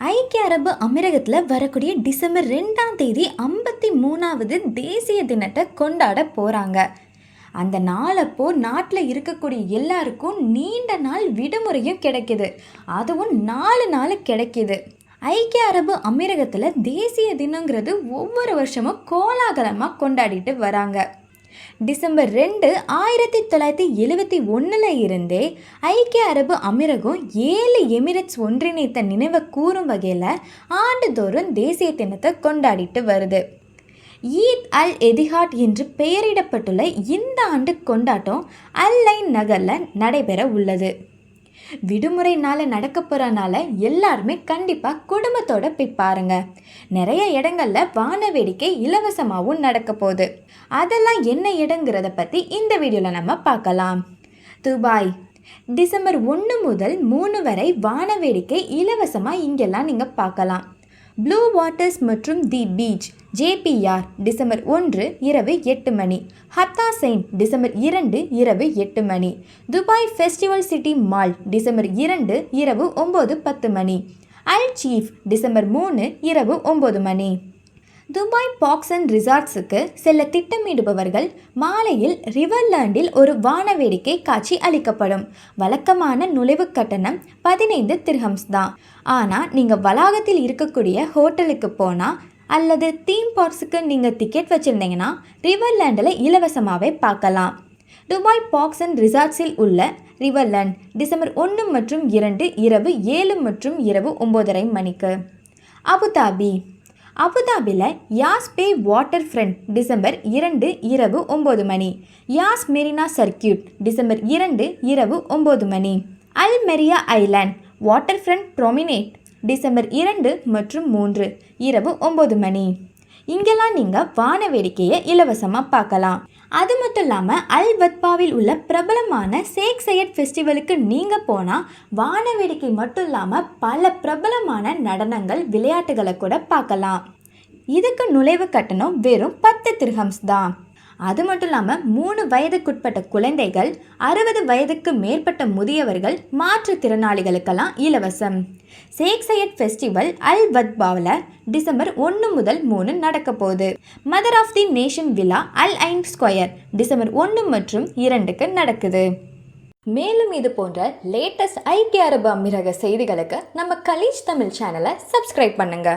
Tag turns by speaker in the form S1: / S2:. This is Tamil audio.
S1: ஐக்கிய அரபு அமீரகத்தில் வரக்கூடிய டிசம்பர் ரெண்டாம் தேதி ஐம்பத்தி மூணாவது தேசிய தினத்தை கொண்டாட போகிறாங்க அந்த நாளப்போ நாட்டில் இருக்கக்கூடிய எல்லாருக்கும் நீண்ட நாள் விடுமுறையும் கிடைக்கிது. அதுவும் நாலு நாள் கிடைக்கிது. ஐக்கிய அரபு அமீரகத்தில் தேசிய தினங்கிறது ஒவ்வொரு வருஷமும் கோலாகலமாக கொண்டாடிட்டு வராங்க. டிசம்பர் ரெண்டு ஆயிரத்தி தொள்ளாயிரத்தி எழுவத்தி ஒன்றில் இருந்தே ஐக்கிய அரபு அமீரகம் ஏழு எமிரேட்ஸ் ஒன்றிணைத்த நினைவை கூறும் வகையில் ஆண்டுதோறும் தேசிய தினத்தை கொண்டாடிட்டு வருது. ஈத் அல் எதிஹாட் என்று பெயரிடப்பட்டுள்ள இந்த ஆண்டு கொண்டாட்டம் அல்லைன் நகரில் நடைபெற உள்ளது. விடுமுறை நாள் நடக்க போகிறனால எல்லாருமே கண்டிப்பாக குடும்பத்தோட போய் பாருங்க. நிறைய இடங்கள்ல வான வேடிக்கை இலவசமாகவும் நடக்க போகுது. அதெல்லாம் என்ன இடங்கிறத பற்றி இந்த வீடியோவில் நம்ம பார்க்கலாம். துபாய். டிசம்பர் ஒன்று முதல் மூணு வரை வான வேடிக்கை இலவசமாக இங்கெல்லாம் நீங்கள் பார்க்கலாம். ப்ளூ வாட்டர்ஸ் மற்றும் தி பீச் ஜேபிஆர் டிசம்பர் ஒன்று இரவு எட்டு மணி. ஹத்தா செயின் டிசம்பர் இரண்டு இரவு எட்டு மணி. Dubai festival city mall December இரண்டு இரவு ஒம்பது பத்து மணி. அல் சீஃப் டிசம்பர் மூணு இரவு ஒம்பது மணி. துபாய் பாக்ஸ் அண்ட் ரிசார்ட்ஸுக்கு செல்ல திட்டமிடுபவர்கள் மாலையில் ரிவர்லேண்டில் ஒரு வானவேடிக்கை காட்சி அளிக்கப்படும். வழக்கமான நுழைவு கட்டணம் பதினைந்து திர்ஹம்ஸ் தான். ஆனால் நீங்கள் வளாகத்தில் இருக்கக்கூடிய ஹோட்டலுக்கு போனால் அல்லது தீம் பார்க்ஸுக்கு நீங்கள் டிக்கெட் வச்சுருந்தீங்கன்னா ரிவர்லேண்டில் இலவசமாகவே பார்க்கலாம். துபாய் பாக்ஸ் அண்ட் ரிசார்ட்ஸில் உள்ள ரிவர்லேண்ட் டிசம்பர் ஒன்று மற்றும் இரண்டு இரவு ஏழு மற்றும் இரவு ஒம்போதரை மணிக்கு. Abu Dhabi Dhabi Yas Bay waterfront December இரண்டு இரவு ஒம்பது மணி. யாஸ் மெரினா சர்க்கியூட் டிசம்பர் இரண்டு இரவு ஒம்பது மணி. Al Maryah island waterfront promenade December இரண்டு மற்றும் மூன்று இரவு ஒம்பது மணி. இங்கெல்லாம் நீங்கள் வான வேடிக்கையை இலவசமாக பார்க்கலாம். அது மட்டும் இல்லாமல் அல் வத்பாவில் உள்ள பிரபலமான சேக் சையத் ஃபெஸ்டிவலுக்கு நீங்கள் போனால் வான வேடிக்கை மட்டும் இல்லாமல் பல பிரபலமான நடனங்கள் விளையாட்டுகளை கூட பார்க்கலாம். இதுக்கு நுழைவு கட்டணம் வெறும் பத்து திருஹம்ஸ் தான். அது மட்டும் இல்லாமல் மூணு வயதுக்குட்பட்ட குழந்தைகள் அறுபது வயதுக்கு மேற்பட்ட முதியவர்கள் மாற்றுத்திறனாளிகளுக்கெல்லாம் இலவசம். சேக் சையத் ஃபெஸ்டிவல் அல் வத்பாவில் டிசம்பர் ஒன்று முதல் மூணு நடக்க போகுது. மதர் ஆஃப் தி நேஷன் விழா அல் ஐன் ஸ்கொயர் டிசம்பர் ஒன்று மற்றும் இரண்டுக்கு நடக்குது. மேலும் இது போன்ற லேட்டஸ்ட் ஐக்கிய அரபு அமீரக செய்திகளுக்கு நம்ம கலீஜ் தமிழ் சேனலை சப்ஸ்கிரைப் பண்ணுங்கள்